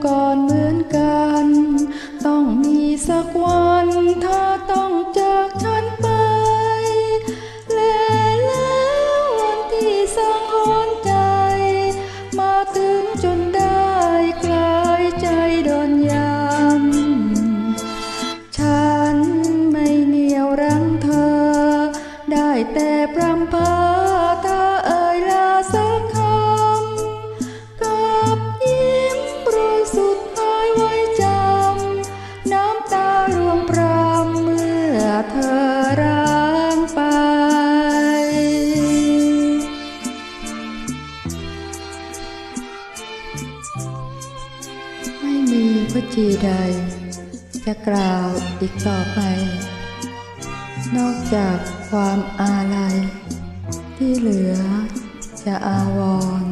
con เธอร้างไป ไม่มีพระจีใด จะกล่าวอีกต่อไป นอกจากความอาลัยที่เหลือจะอาวร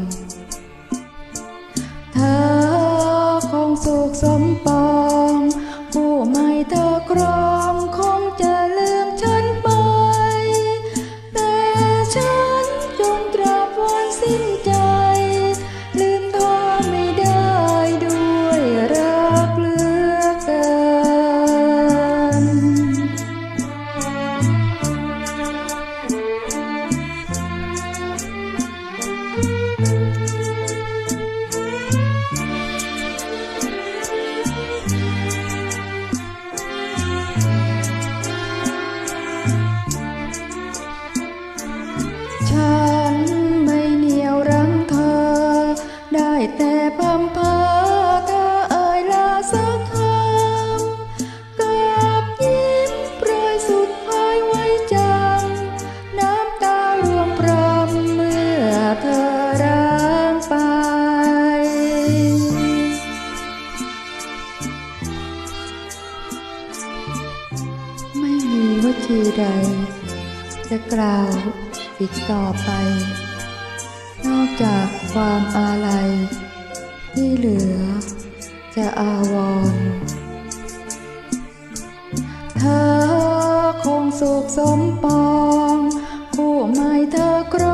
วจีใด จะกล่าวอีกต่อไป นอกจากความอาลัย ที่เหลือจะอาวรเธอคงสุขสมปอง ผู้ไม่เธอกร